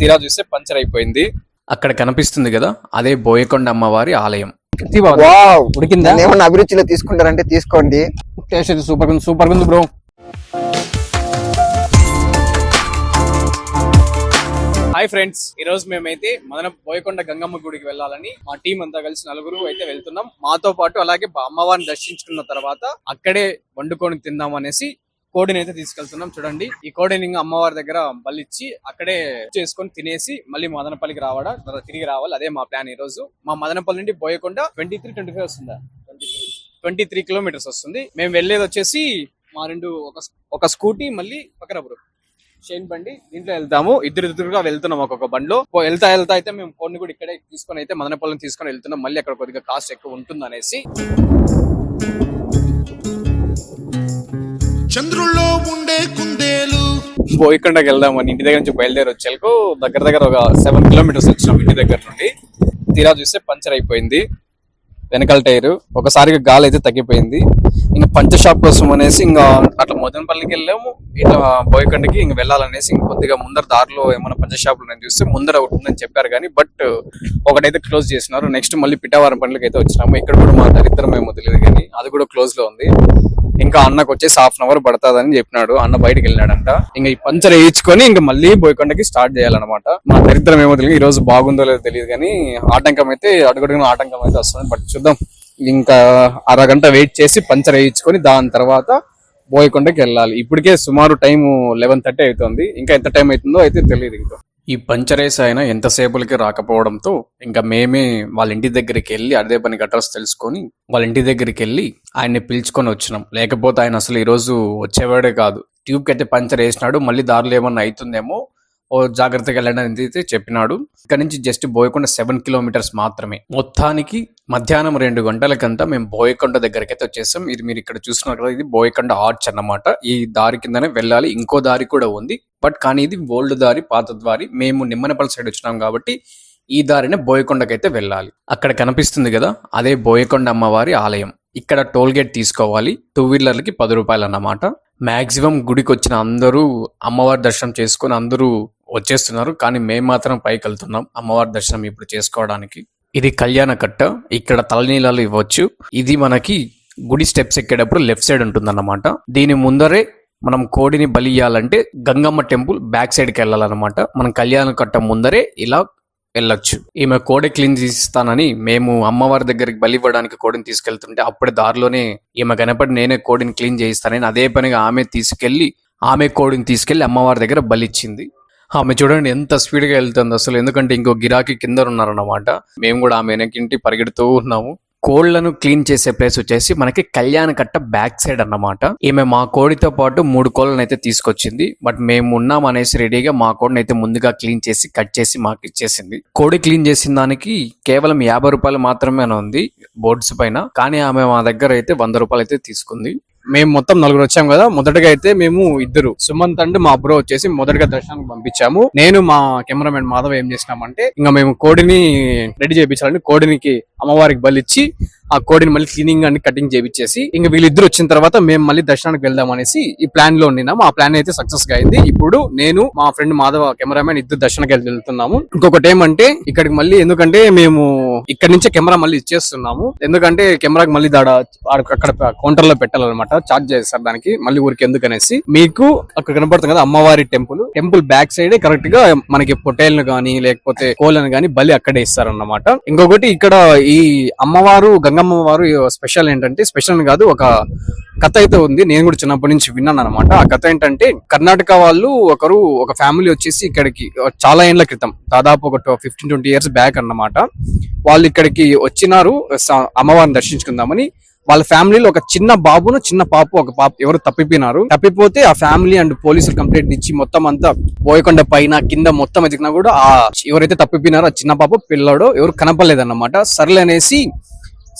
తీరా చూస్తే పంచర్ అయిపోయింది. అక్కడ కనిపిస్తుంది కదా అదే బోయకొండ అమ్మవారి ఆలయం. ఉడికిందా? ఏమన్నా అభిరుచిలో తీసుకుంటారంటే తీసుకోండి. టేస్ట్ అయితే సూపర్ ఉంది సూపర్ ఉంది బ్రో. హాయ్ ఫ్రెండ్స్ ఈ రోజు మేమైతే మదన బోయకొండ గంగమ్మ గుడికి వెళ్ళాలని మా టీం అంతా కలిసి నలుగురు అయితే వెళ్తున్నాం. మాతో పాటు అలాగే బా- అమ్మవారిని దర్శించుకున్న తర్వాత అక్కడే వండుకొని తిందాం అనేసి కోడిని అయితే తీసుకెళ్తున్నాం చూడండి. ఈ కోడిని ఇంకా అమ్మవారి దగ్గర బలిచ్చి అక్కడే చేసుకొని తినేసి మళ్ళీ మదనపల్లికి రావడం తిరిగి రావాలి. అదే మా ప్లాన్ ఈ రోజు మా మదనపల్లి నుండి పోయకుండా ట్వంటీ త్రీ ట్వంటీ ఫైవ్ వస్తుందా? ట్వంటీ త్రీ కిలోమీటర్స్ వస్తుంది. మేము వెళ్ళేది వచ్చేసి మా రెండు ఒక ఒక స్కూటీ మళ్ళీ పక్కన బ్రో బండి దీంట్లో వెళ్తాము. ఇద్దరు ఇద్దరుగా వెళ్తున్నాం ఒక్కొక్క బండిలో. వెళ్తా వెళ్తా అయితే మేము కొన్ని కూడా ఇక్కడే తీసుకొని అయితే మదనపల్లిని తీసుకొని వెళ్తున్నాం. మళ్ళీ అక్కడ కొద్దిగా కాస్ట్ ఎక్కువ ఉంటుంది అనేసి చంద్రుల్లో ఉండే కుందేలు. బోయకొండకి వెళ్దామని ఇంటి దగ్గర నుంచి బయలుదేరి వచ్చేలకు దగ్గర దగ్గర ఒక సెవెన్ కిలోమీటర్స్ వచ్చినాం ఇంటి దగ్గర నుండి. తీరా చూస్తే పంచర్ అయిపోయింది. వెనకాల టైర్. ఒకసారిగా గాలి అయితే తగ్గిపోయింది. ఇంకా పంచర్ షాప్ కోసం అనేసి ఇంకా అట్లా మదనపల్లికి వెళ్ళాము. ఇట్లా బోయకండికి ఇంక వెళ్ళాలనేసి ఇంక కొద్దిగా ముందర దారిలో ఏమైనా పంచర్ షాపులు నేను చూస్తే ముందర ఉంటుందని ఉందని చెప్పారు కానీ బట్ ఒకటైతే క్లోజ్ చేసినారు. నెక్స్ట్ మళ్ళీ పిఠావారం పండ్లకి అయితే వచ్చినాము. ఇక్కడ కూడా మా దరిద్రం ఏమో తెలియదు కానీ అది కూడా క్లోజ్లో ఉంది. ఇంకా అన్నకు వచ్చేసి హాఫ్ అన్ అవర్ పడుతుందని చెప్పినాడు. అన్న బయటకు వెళ్ళినాడంట ఇంకా ఈ పంచర్ వేయించుకొని ఇంకా మళ్ళీ బోయకొండకి స్టార్ట్ చేయాలన్నమాట. మా దరిద్రం ఏమో తెలియదు. ఈ రోజు బాగుందో లేదో తెలియదు కానీ ఆటంకం అయితే అడుగడుగున ఆటంకం అయితే వస్తుంది. బట్ చూద్దాం. ఇంకా అరగంట వెయిట్ చేసి పంచర్ వేయించుకొని దాని తర్వాత బోయకొండకి వెళ్ళాలి. ఇప్పటికే సుమారు టైం లెవెన్ థర్టీ అవుతుంది. ఇంకా ఎంత టైం అవుతుందో అయితే తెలియదు ఇంకా ఈ పంచరేస్ అయినా ఎంతసేపులకి రాకపోవడంతో ఇంకా మేమే వాళ్ళ ఇంటి దగ్గరికి వెళ్ళి అదే పని అడ్రస్ తెలుసుకొని వాళ్ళ ఇంటి దగ్గరికి వెళ్ళి ఆయన్ని పిలుచుకొని వచ్చినాం. లేకపోతే ఆయన అసలు ఈరోజు వచ్చేవాడే కాదు. ట్యూబ్కి అయితే పంచర్ వేసినాడు. మళ్ళీ దారిలో ఏమన్నా అవుతుందేమో జాగ్రత్తగా వెళ్ళండి అయితే చెప్పినాడు. ఇక్కడ నుంచి జస్ట్ బోయకొండ సెవెన్ కిలోమీటర్స్ మాత్రమే. మొత్తానికి మధ్యాహ్నం రెండు గంటలకంతా మేము బోయకొండ దగ్గరికి అయితే వచ్చేసాం. ఇది మీరు ఇక్కడ చూస్తున్నారు కదా ఇది బోయకొండ ఆర్చ్ అన్నమాట. ఈ దారి కిందనే వెళ్ళాలి. ఇంకో దారి కూడా ఉంది. బట్ కానీ ఇది ఓల్డ్ దారి పాత దారి మేము నిమ్మనపల్లి సైడ్ వచ్చినాం కాబట్టి ఈ దారినే బోయకొండకైతే వెళ్ళాలి. అక్కడ కనిపిస్తుంది కదా అదే బోయకొండ అమ్మవారి ఆలయం. ఇక్కడ టోల్ గేట్ తీసుకోవాలి. టూ వీలర్లకి పది రూపాయలు అన్నమాట మాక్సిమం గుడికి వచ్చిన అందరూ అమ్మవారి దర్శనం చేసుకొని అందరూ వచ్చేస్తున్నారు. కానీ మేము మాత్రం పైకి వెళ్తున్నాం. అమ్మవారి దర్శనం ఇప్పుడు చేసుకోవడానికి. ఇది కళ్యాణ కట్ట. ఇక్కడ తలనీలాలు ఇవ్వచ్చు. ఇది మనకి గుడి స్టెప్స్ ఎక్కేటప్పుడు లెఫ్ట్ సైడ్ ఉంటుందన్నమాట. దీని ముందరే మనం కోడిని బలి ఇయ్యాలంటే గంగమ్మ టెంపుల్ బ్యాక్ సైడ్కి వెళ్ళాలన్నమాట. మనం కళ్యాణ కట్ట ముందరే ఇలా వెళ్ళొచ్చు. ఈమె కోడి క్లీన్ చేస్తానని మేము అమ్మవారి దగ్గరికి బలి ఇవ్వడానికి కోడిని తీసుకెళ్తుంటే అప్పుడే దారిలోనే ఈమె కనపడి నేనే కోడిని క్లీన్ చేయిస్తానని అదే పనిగా ఆమె తీసుకెళ్ళి ఆమె కోడిని తీసుకెళ్ళి అమ్మవారి దగ్గర బలిచ్చింది ఆమె చూడండి ఎంత స్పీడ్గా వెళ్తుంది అసలు. ఎందుకంటే ఇంకో గిరాకీ కింద ఉన్నారన్నమాట మేము కూడా ఆమె వెనకింటి పరిగెడుతూ ఉన్నాము. కోళ్ళను క్లీన్ చేసే ప్లేస్ వచ్చేసి మనకి కళ్యాణ కట్ట బ్యాక్ సైడ్ అన్నమాట. ఈమె మా కోడితో పాటు మూడు కోళ్ళను అయితే తీసుకొచ్చింది. బట్ మేము ఉన్నాం అనేసి రెడీగా మా కోడిని అయితే ముందుగా క్లీన్ చేసి కట్ చేసి మాకు ఇచ్చేసింది. కోడి క్లీన్ చేసిన దానికి కేవలం యాభై రూపాయలు మాత్రమే ఉంది బోర్డ్స్ పైన. కానీ ఆమె మా దగ్గర అయితే వంద రూపాయలు అయితే తీసుకుంది. మేము మొత్తం నలుగురు వచ్చాం కదా. మొదటగా అయితే మేము ఇద్దరు. సుమంత్ అండ్ మా బ్రో వచ్చేసి మొదటగా దర్శనానికి పంపించాము. నేను మా కెమెరామెన్ మాధవ్ ఏం చేసినామంటే ఇంకా మేము కోడిని రెడీ చేయించాలని కోడినికి అమ్మవారికి బలిచ్చి ఆ కోడిని మళ్ళీ క్లీనింగ్ అండ్ కటింగ్ చేయించేసి ఇంకా వీళ్ళిద్దరు వచ్చిన తర్వాత మేము మళ్ళీ దర్శనానికి వెళ్దాం అనేసి ఈ ప్లాన్లో ఉన్నాము. ఆ ప్లాన్ అయితే సక్సెస్గా అయింది. ఇప్పుడు నేను మా ఫ్రెండ్ మాధవ కెమెరామెన్ ఇద్దరు దర్శనానికి వెళ్ళి వెళ్తున్నాము. ఇంకొకటి ఏమంటే ఇక్కడికి మళ్ళీ ఎందుకంటే మేము ఇక్కడ నుంచే కెమెరా మళ్ళీ ఇచ్చేస్తున్నాము. ఎందుకంటే కెమెరాకి మళ్ళీ దాడ అక్కడ కౌంటర్లో పెట్టాలన్నమాట. చార్జ్ చేస్తారు దానికి. మళ్ళీ ఊరికి ఎందుకనేసి మీకు అక్కడ కనపడుతుంది కదా అమ్మవారి టెంపుల్ టెంపుల్ బ్యాక్ సైడ్ కరెక్ట్గా మనకి పొట్టేల్ని గానీ లేకపోతే కోళ్ళని గానీ బలి అక్కడే ఇస్తారన్నమాట. ఇంకొకటి ఇక్కడ ఈ అమ్మవారు గంగమ్మ వారు స్పెషల్ ఏంటంటే స్పెషల్ కాదు ఒక కథ అయితే ఉంది. నేను కూడా చిన్నప్పటి నుంచి విన్నాను అనమాట ఆ కథ ఏంటంటే కర్ణాటక వాళ్ళు ఒకరు ఒక ఫ్యామిలీ వచ్చేసి ఇక్కడికి చాలా ఏండ్ల క్రితం దాదాపు ఒక ఫిఫ్టీన్ ట్వంటీ ఇయర్స్ బ్యాక్ అన్నమాట. వాళ్ళు ఇక్కడికి వచ్చినారు స- అమ్మవారిని దర్శించుకుందామని. వాళ్ళ ఫ్యామిలీలో ఒక చిన్న బాబును చిన్న పాప ఒక పాప ఎవరు తప్పిపోయినారు. తప్పిపోతే ఆ ఫ్యామిలీ అండ్ పోలీసులు కంప్లైంట్ ఇచ్చి మొత్తం అంతా బోయకొండ పైన కింద మొత్తం ఎదిగినా కూడా ఆ ఎవరైతే తప్పిపోయినారో ఆ చిన్న పాప పిల్లడో ఎవరు కనపడలేదన్నమాట. సర్లే అనేసి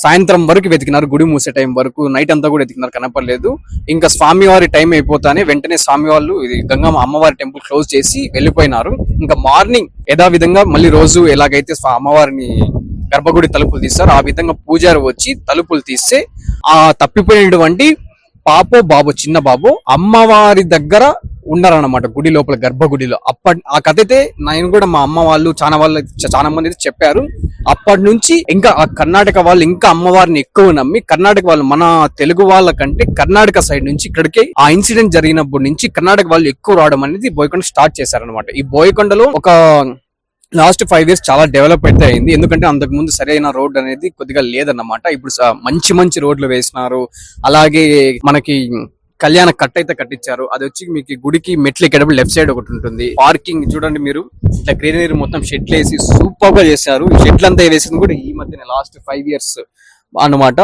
సాయంత్రం వరకు వెతికినారు గుడి మూసే టైం వరకు. నైట్ అంతా కూడా వెతికినారు కనపడలేదు. ఇంకా స్వామివారి టైం అయిపోతానే వెంటనే స్వామి వాళ్ళు ఇది గంగమ్మ అమ్మవారి టెంపుల్ క్లోజ్ చేసి వెళ్ళిపోయినారు. ఇంకా మార్నింగ్ యథావిధంగా మళ్ళీ రోజు ఎలాగైతే స్వా- అమ్మవారిని గర్భగుడి తలుపులు తీస్తారు ఆ విధంగా పూజారి వచ్చి తలుపులు తీస్తే ఆ తప్పిపోయినటువంటి పాపో బాబు చిన్న బాబు అమ్మవారి దగ్గర ఉన్నారనమాట గుడి లోపల గర్భగుడిలో. అప్పటి ఆ కథ అయితే నేను కూడా మా అమ్మ వాళ్ళు చాలా వాళ్ళు చాలా మంది అయితే చెప్పారు. అప్పటి నుంచి ఇంకా ఆ కర్ణాటక వాళ్ళు ఇంకా అమ్మవారిని ఎక్కువ నమ్మి కర్ణాటక వాళ్ళు మన తెలుగు వాళ్ళ కంటే కర్ణాటక సైడ్ నుంచి ఇక్కడికి ఆ ఇన్సిడెంట్ జరిగినప్పటి నుంచి కర్ణాటక వాళ్ళు ఎక్కువ రావడం అనేది బోయకొండ స్టార్ట్ చేశారనమాట ఈ బోయకొండలో ఒక లాస్ట్ ఫైవ్ ఇయర్స్ చాలా డెవలప్ అయితే అయింది. ఎందుకంటే అంతకు ముందు సరైన రోడ్ అనేది కొద్దిగా లేదన్నమాట. ఇప్పుడు మంచి మంచి రోడ్లు వేసినారు. అలాగే మనకి కళ్యాణ కట్ అయితే కట్టించారు. అది వచ్చి మీకు గుడికి మెట్లు ఎక్కేటప్పుడు లెఫ్ట్ సైడ్ ఒకటి ఉంటుంది. పార్కింగ్ చూడండి మీరు. ఇట్లా గ్రీనరీ మొత్తం షెడ్లు వేసి సూపర్గా చేశారు. షెడ్లు అంతా వేసింది కూడా ఈ మధ్యన లాస్ట్ ఫైవ్ ఇయర్స్ అన్నమాట.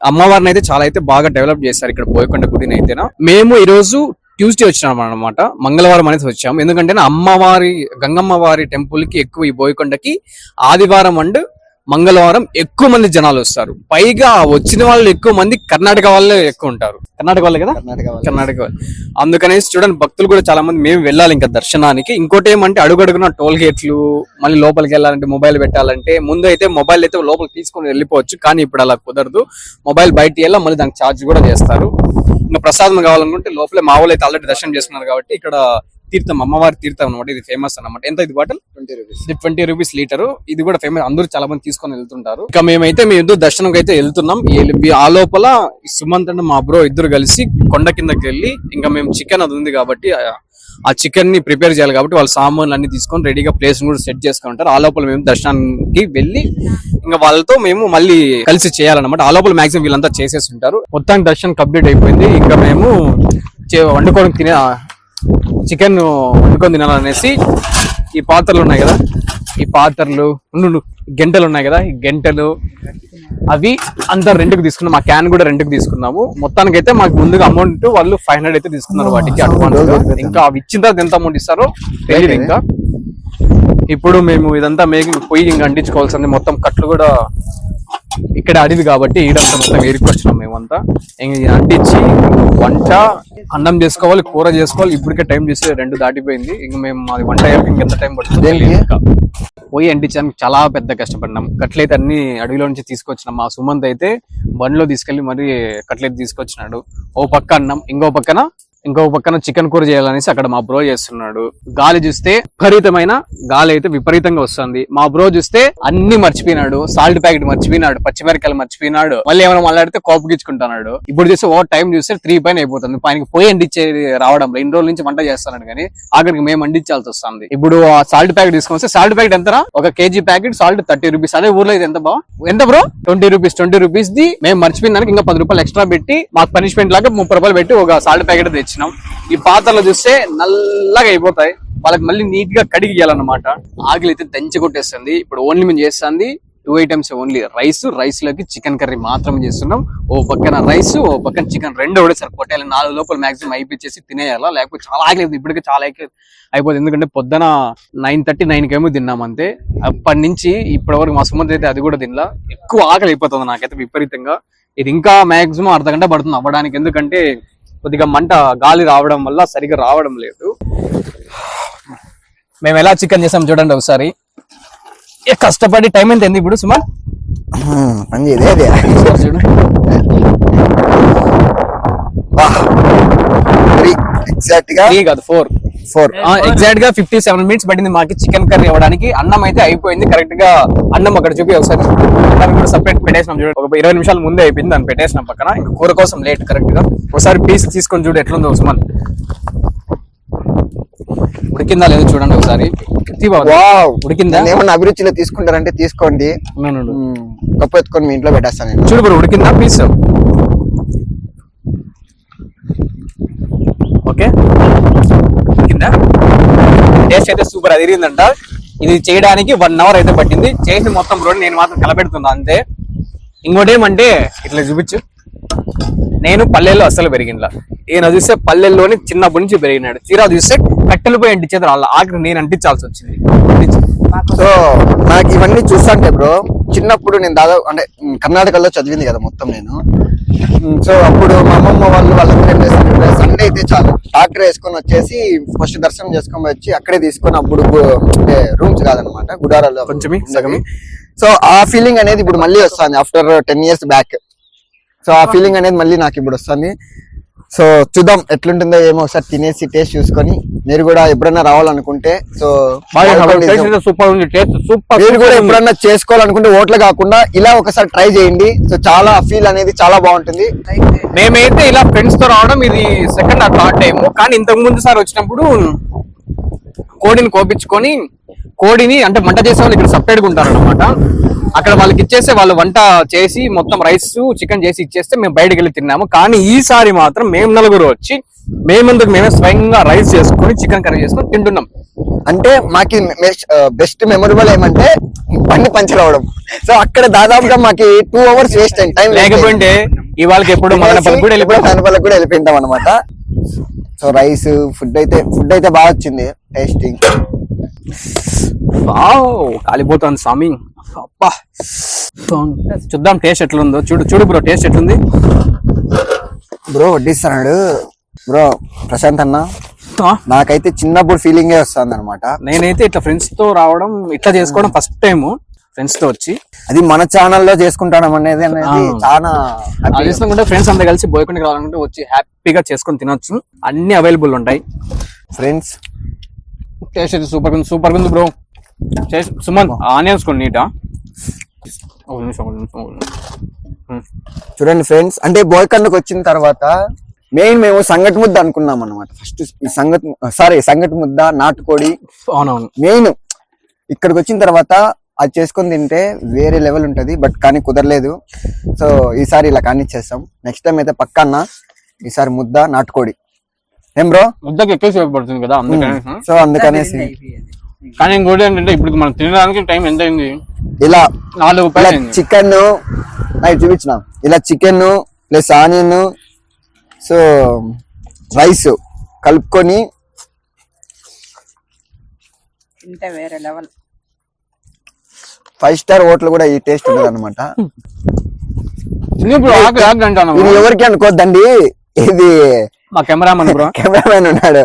అమ్మవారిని అయితే చాలా అయితే బాగా డెవలప్ చేశారు ఇక్కడ బోయకొండ గుడిని అయితేనా. మేము ఈ రోజు ట్యూస్డే వచ్చినాం అనమాట మంగళవారం అనేది వచ్చాము. ఎందుకంటే అమ్మవారి గంగమ్మ వారి టెంపుల్కి ఎక్కువ ఈ బోయకొండకి ఆదివారం అండ్ మంగళవారం ఎక్కువ మంది జనాలు వస్తారు. పైగా వచ్చిన వాళ్ళు ఎక్కువ మంది కర్ణాటక వాళ్ళే ఎక్కువ ఉంటారు. కర్ణాటక వాళ్ళే కదా? కర్ణాటక వాళ్ళు. కర్ణాటక వాళ్ళు. అందుకనేసి చూడండి భక్తులు కూడా చాలా మంది మేము వెళ్ళాలి ఇంకా దర్శనానికి. ఇంకోటి ఏమంటే అడుగడుగున టోల్ గేట్లు మళ్ళీ లోపలికి వెళ్ళాలంటే మొబైల్ పెట్టాలంటే ముందు అయితే మొబైల్ అయితే లోపలికి తీసుకొని వెళ్ళిపోవచ్చు. కానీ ఇప్పుడు అలా కుదరదు. మొబైల్ బయట వెళ్ళా మళ్ళీ దానికి ఛార్జ్ కూడా చేస్తారు. ఇంకా ప్రసాదం కావాలనుకుంటే లోపలే మా వాళ్ళు అయితే ఆల్రెడీ దర్శనం చేసుకున్నారు కాబట్టి ఇక్కడ తీర్థం అమ్మవారి తీర్థం అనమాట ఇది ఫేమస్ అన్నమాట. ఎంత ఇది బాటిల్? 20 rupees. ఇది ట్వంటీ రూపీస్ లీటర్. ఇది కూడా ఫేమస్ అందరూ చాలా మంది తీసుకొని వెళ్తుంటారు. ఇక మేమైతే మేము ఇద్దరు దర్శనంకి అయితే వెళ్తున్నాం. ఆ లోపల ఈ సుమంత్ అండ్ మా బ్రో ఇద్దరు కలిసి కొండ కిందకి వెళ్ళి ఇంకా మేము చికెన్ అది ఉంది కాబట్టి ఆ చికెన్ని ప్రిపేర్ చేయాలి కాబట్టి వాళ్ళ సామాన్లు అన్ని తీసుకొని రెడీగా ప్లేస్ కూడా సెట్ చేసుకుంటారు. ఆ లోపల మేము దర్శనానికి వెళ్ళి ఇంకా వాళ్ళతో మేము మళ్ళీ కలిసి చేయాలన్నమాట. ఆ లోపల మాక్సిమం వీళ్ళంతా చేసేసి ఉంటారు. మొత్తానికి దర్శనం కంప్లీట్ అయిపోయింది. ఇంకా మేము చే- తినే చికెన్ వండుకొని తినాలనేసి ఈ పాత్రలు ఉన్నాయి కదా. ఈ పాత్రలు ఉండు. గంటలు ఉన్నాయి కదా. ఈ గంటలు అవి అంతా రెంట్కి తీసుకున్నాం. ఆ క్యాన్ కూడా రెంట్కి తీసుకున్నాము. మొత్తానికి అయితే మాకు ముందుగా అమౌంట్ వాళ్ళు ఫైవ్ హండ్రెడ్ అయితే తీసుకున్నారు వాటికి అడ్వాన్స్ ఇంకా అవి ఇచ్చిన తర్వాత ఎంత అమౌంట్ ఇస్తారో తెలియదు ఇంకా. ఇప్పుడు మేము ఇదంతా మేకింగ్ పొయ్యి ఇంకా అంటించుకోవాల్సింది మొత్తం కట్లు కూడా ఇక్కడ అడవి కాబట్టి ఈడంతా మొత్తం ఏరుకొచ్చినాం మేమంతా. అంటించి వంట అన్నం చేసుకోవాలి కూర చేసుకోవాలి. ఇప్పటికే టైం చూసి రెండు దాటిపోయింది. ఇంక మేము మాది వంట అయ్యాక ఇంకెంత టైం పడుతుంది? పోయి అంటించడానికి చాలా పెద్ద కష్టపడినాం కట్లయితే అన్ని అడవిలో నుంచి తీసుకొచ్చినాం. మా సుమంత్ అయితే బండిలో తీసుకెళ్ళి మరి కట్లయితే తీసుకొచ్చినాడు. ఓ పక్క అన్నం ఇంకో పక్కన ఇంకో పక్కన చికెన్ కూర చేయాలనేసి అక్కడ మా బ్రో చేస్తున్నాడు. గాలి చూస్తే విపరీతమైన గాలి అయితే విపరీతంగా వస్తుంది. మా బ్రో చూస్తే అన్ని మర్చిపోయినాడు. Salt packet మర్చిపోయినాడు. పచ్చిమిరకాయలు మర్చిపోయినాడు. మళ్ళీ ఏమైనా మళ్ళాడితే కోపగించుకుంటున్నాడు. ఇప్పుడు చూస్తే ఓ టైం చూస్తే త్రీ పైన అయిపోతుంది. పైనకి పోయి అంటించేది రావడం రెండు రోజుల నుంచి వంట చేస్తున్నాడు కానీ ఆఖరికి మేము అండించాల్సి వస్తుంది. ఇప్పుడు ఆ సాల్ట్ ప్యాకెట్ తీసుకొని వస్తే సాల్ట్ ప్యాకెట్ ఎంతరా? ఒక KG packet salt thirty rupees. అదే ఊర్లో ఇది ఎంత బా ఎంత bro? Twenty rupees. Twenty rupees the మేము మర్చిపోయిన దానికి ఇంకా పది రూపాయలు ఎక్స్ట్రా పెట్టి మాకు పనిష్మెంట్ లాగా ముప్పై రూపాయలు పెట్టి ఒక సాల్ట్ ప్యాకెట్ తెచ్చి తెచ్చినాం ఈ పాత్రలు చూస్తే నల్లగా అయిపోతాయి. వాళ్ళకి మళ్ళీ నీట్గా కడిగి ఇవ్వాలన్నమాట ఆకలి అయితే దంచి కొట్టేస్తుంది. ఇప్పుడు ఓన్లీ మేము చేస్తుంది టూ ఐటమ్స్ ఓన్లీ రైస్ రైస్లోకి చికెన్ కర్రీ మాత్రం చేస్తున్నాం. ఓ పక్కన రైస్ ఓ పక్కన చికెన్ రెండు ఒకటేసారి కొట్టేయాలి. నాలుగు లోపల మాక్సిమం అయిపించేసి తినేయాలా? లేకపోతే చాలా ఆకలి ఇప్పటికే చాలా ఆకలి అయిపోతుంది. ఎందుకంటే పొద్దున నైన్ థర్టీ నైన్ కేమో తిన్నాం అంతే. అప్పటి నుంచి ఇప్పటి వరకు మా సుమంత్ అయితే అది కూడా తినలా. ఎక్కువ ఆకలి అయిపోతుంది నాకైతే విపరీతంగా. ఇది ఇంకా మాక్సిమం అర్ధ గంట పడుతుంది అవ్వడానికి. ఎందుకంటే కొద్దిగా మంట గాలి రావడం వల్ల సరిగా రావడం లేదు. మేము ఎలా చికెన్ చేసాం చూడండి ఒకసారి. ఏ కష్టపడి టైం ఎంత అయింది ఇప్పుడు సుమార్ చూడు ఎగ్జాక్ట్గా కాదు ఫోర్ ఫోర్. ఎగ్జాక్ట్గా ఫిఫ్టీ సెవెన్ మినిట్స్ పట్టింది మాకు చికెన్ కర్రీ ఇవ్వడానికి అన్నం అయితే అయిపోయింది కరెక్ట్గా అన్నం అక్కడ చూపి ఒకసారి కూడా సపరేట్ పెట్టేసినాం చూడండి ఒక ఇరవై నిమిషాల ముందే అయిపోయింది దాన్ని పెట్టేసినాం పక్కన. ఇంకా కూర కోసం లేట్ కరెక్ట్గా. ఒకసారి పీస్ తీసుకొని చూడు ఎట్లుందో ఉస్మాన్. ఉడికిందా లేదో చూడండి ఒకసారి. ఉడికిందా? ఏమన్నా అభిరుచిలో తీసుకుంటారంటే తీసుకోండి. కప్పు ఎత్తుకొని మీ ఇంట్లో పెట్టేస్తాను చూడు బ్రో ఉడికిందా పీస్ ఓకే. టేస్ట్ అయితే సూపర్ అదిరిందంట ఇది చేయడానికి వన్ అవర్ అయితే పట్టింది. చేసి మొత్తం రోడ్ నేను మాత్రం కలపెడుతున్నా అంతే. ఇంకోటి ఏమంటే ఇట్లా చూపించు. నేను పల్లెల్లో అస్సలు పెరిగినలా. ఈయన చూస్తే పల్లెల్లోని చిన్నప్పటి నుంచి పెరిగినాడు. తీరా చూస్తే కట్టెలు పోయి అంటించేది వాళ్ళ ఆఖరి నేను అంటించాల్సి వచ్చింది. సో నాకు ఇవన్నీ చూస్తుంటే బ్రో చిన్నప్పుడు నేను దాదాపు అంటే కర్ణాటకలో చదివింది కదా మొత్తం నేను. సో అప్పుడు మా అమ్మమ్మ వాళ్ళు వాళ్ళందరూ ఏం చేస్తారంటే సండే అయితే చాలు. ట్రాక్టర్ వేసుకొని వచ్చేసి ఫస్ట్ దర్శనం చేసుకొని వచ్చి అక్కడే తీసుకొని అప్పుడు అంటే రూమ్స్ కాదనమాట గుడారాలు కొంచెమే, సగమే. సో ఆ ఫీలింగ్ అనేది ఇప్పుడు మళ్ళీ వస్తుంది after ten years back so ఆ ఫీలింగ్ అనేది మళ్ళీ నాకు ఇప్పుడు వస్తుంది. సో చూద్దాం ఎట్లుంటుందో ఏమో ఒకసారి తినేసి టేస్ట్ చూసుకొని. మీరు కూడా ఎప్పుడైనా రావాలనుకుంటే సో సూపర్ ఉంది టేస్ట్ సూపర్ మీరు కూడా ఎప్పుడన్నా చేసుకోవాలనుకుంటే ఓట్లు కాకుండా ఇలా ఒకసారి ట్రై చేయండి. సో చాలా ఫీల్ అనేది చాలా బాగుంటుంది. మేమైతే ఇలా ఫ్రెండ్స్తో రావడం ఇది సెకండ్ థర్డ్ టైం కానీ ఇంతకు ముందు సార్ వచ్చినప్పుడు కోడిని కోపించుకొని కోడిని అంటే వంట చేసే వాళ్ళు ఇక్కడ సపరేట్గా ఉంటారు అనమాట అక్కడ వాళ్ళకి ఇచ్చేస్తే వాళ్ళు వంట చేసి మొత్తం రైస్ చికెన్ చేసి ఇచ్చేస్తే మేము బయటకు వెళ్ళి తిన్నాము. కానీ ఈసారి మాత్రం మేము నలుగురు వచ్చి మేమెందుకు మేమే స్వయంగా రైస్ చేసుకొని చికెన్ కర్రీ చేసుకొని తింటున్నాం. అంటే మాకి బెస్ట్ మెమొరబుల్ ఏమంటే బండి పంచర్ అవడం సో అక్కడ దాదాపుగా మాకి టూ అవర్స్ వేస్ట్ అయింది టైం లేకపోతే ఇవాళకి ఎప్పుడు మదనపల్లి కూడా వెళ్ళిపోతాం దానివల్ల కూడా వెళ్ళిపోయింటాం అనమాట సో రైస్ ఫుడ్ అయితే ఫుడ్ అయితే బాగా వచ్చింది టేస్టింగ్. కాలిపోతుంది స్వామి. అబ్బా. చూద్దాం టేస్ట్ ఎట్లుందో. చూడు చూడు బ్రో టేస్ట్ ఎట్లుంది? బ్రో వడ్డిస్తున్నాడు. బ్రో ప్రశాంత్ అన్న నాకైతే చిన్నప్పుడు ఫీలింగే వస్తుంది అనమాట నేనైతే ఇట్లా ఫ్రెండ్స్తో రావడం ఇట్లా చేసుకోవడం ఫస్ట్ టైం ఫ్రెండ్స్తో వచ్చి. అది మన ఛానల్లో చేసుకుంటాం అనేది అనేది. చాలా చేసుకుంటే ఫ్రెండ్స్ అంతా కలిసి బోయకుండా రావాలంటే వచ్చి హ్యాపీగా చేసుకొని తినొచ్చు. అన్ని అవైలబుల్ ఉంటాయి. ఫ్రెండ్స్ టేస్ట్ సూపర్ సూపర్ ఉంది బ్రో సుమన్ ఆనియన్స్ కొన్ని నీటా? ఒక నిమిషం ఒక నిమిషం ఒక నిమిషం. ఉమ్. చూడండి ఫ్రెండ్స్ అంటే బోయకండకు వచ్చిన తర్వాత మెయిన్ మేము సంగటి ముద్ద అనుకున్నాం అనమాట ఫస్ట్ ఈ సంగతి సారీ సంగటి ముద్ద నాటుకోడి. అవునవును. మెయిన్ ఇక్కడికి వచ్చిన తర్వాత అది చేసుకొని తింటే వేరే లెవెల్ ఉంటది బట్ కానీ కుదరలేదు. సో ఈసారి ఇలా కానిచ్చేస్తాం. నెక్స్ట్ టైం అయితే పక్కన్న ఈసారి ముద్ద నాటుకోడి. ఏం బ్రో? ముద్దకి ఎక్కువ సేపు పడుతుంది కదా అందుకని. సో అందుకనేసి. కానీ ఇంకోటి ఏంటంటే ఇప్పుడు మనం తినడానికి టైం ఎంత అయింది ఇలా నాలుగు రూపాయలు చికెన్ నాకు చూపించిన. ఇలా chicken plus onion so rice కలుపుకొని తింటే వేరే లెవెల్. ఫైవ్ స్టార్ హోటల్ కూడా ఈ టేస్ట్ ఉండదు అనమాట ఎవరికి అనుకోద్దండి? ఇది మా కెమెరామన్ బ్రో. కెమెరామెన్ ఉన్నాడు.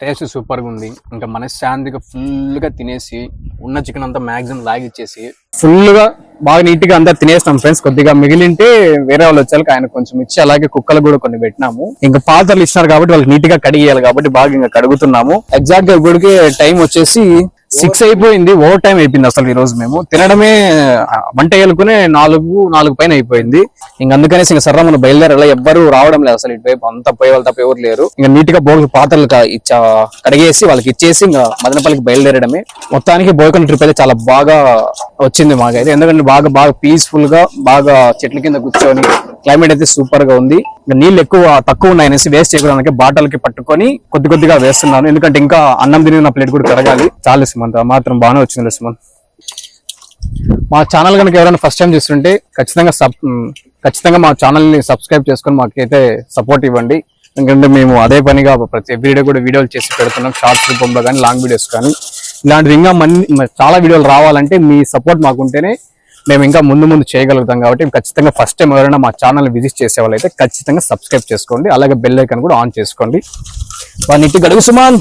టేస్ట్ సూపర్గా ఉంది. ఇంకా మనశ్శాంతిగా ఫుల్గా తినేసి ఉన్న చికెన్ అంతా మాక్సిమం లాగిచ్చేసి ఫుల్గా బాగా నీట్గా అంతా తినేస్తాం ఫ్రెండ్స్. కొద్దిగా మిగిలింటే వేరే వాళ్ళు వచ్చాక ఆయన కొంచెం ఇచ్చి అలాగే కుక్కలు కూడా కొన్ని పెట్టినాము. ఇంకా పాత్రలు ఇచ్చినారు కాబట్టి వాళ్ళకి నీట్గా కడిగేయాలి కాబట్టి బాగా ఇంకా కడుగుతున్నాము. ఎగ్జాక్ట్గా గా టైం వచ్చేసి సిక్స్ అయిపోయింది ఓవర్ టైం అయిపోయింది అసలు ఈ రోజు మేము. తినడమే వంట వేలుకునే నాలుగు నాలుగు పైన అయిపోయింది. ఇంక అందుకనేసి ఇంకా సర్ర మనం బయలుదేరాలి ఎవ్వరు రావడం లేదు అసలు ఇటువైపు. అంత పోయే వాళ్ళు తప్ప ఎవరు లేరు. ఇంకా నీట్గా భోగి పాత్రలు ఇచ్చా కడిగేసి వాళ్ళకి ఇచ్చేసి ఇంకా మదనపల్లికి బయలుదేరడమే. మొత్తానికి బోయకొండ ట్రిప్ అయితే చాలా బాగా వచ్చింది మాకైతే. ఎందుకంటే బాగా బాగా పీస్ఫుల్గా బాగా చెట్ల కింద కూర్చొని క్లైమేట్ అయితే సూపర్గా ఉంది. నీళ్ళు ఎక్కువ తక్కువ ఉన్నాయి అనేసి వేస్ట్ చేయడానికి బాటలకి పట్టుకొని కొద్ది కొద్దిగా వేస్తున్నాను. ఎందుకంటే ఇంకా అన్నం తిరిగిన ప్లేట్ కూడా కడగాలి చాలు సుమంత్ మాత్రం బాగానే వచ్చింది సుమంత్. మా ఛానల్ కనుక ఎవరైనా ఫస్ట్ టైం చూస్తుంటే ఖచ్చితంగా సబ్ ఖచ్చితంగా మా ఛానల్ని సబ్స్క్రైబ్ చేసుకొని మాకైతే సపోర్ట్ ఇవ్వండి. ఎందుకంటే మేము అదే పనిగా ప్రతి వీడియో కూడా వీడియోలు చేసి పెడుతున్నాం. షార్ట్స్ రూపంలో కానీ లాంగ్ వీడియోస్ కానీ. ఇలాంటివి ఇంకా మన్ని చాలా వీడియోలు రావాలంటే మీ సపోర్ట్ మాకుంటేనే మేము ఇంకా ముందు ముందు చేయగలుగుతాం కాబట్టి ఖచ్చితంగా ఫస్ట్ టైం ఎవరైనా మా ఛానల్ విజిట్ చేసే వాళ్ళైతే ఖచ్చితంగా సబ్స్క్రైబ్ చేసుకోండి. అలాగే బెల్ ఐకన్ కూడా ఆన్ చేసుకోండి. నీటి గడుగు సుమాన్.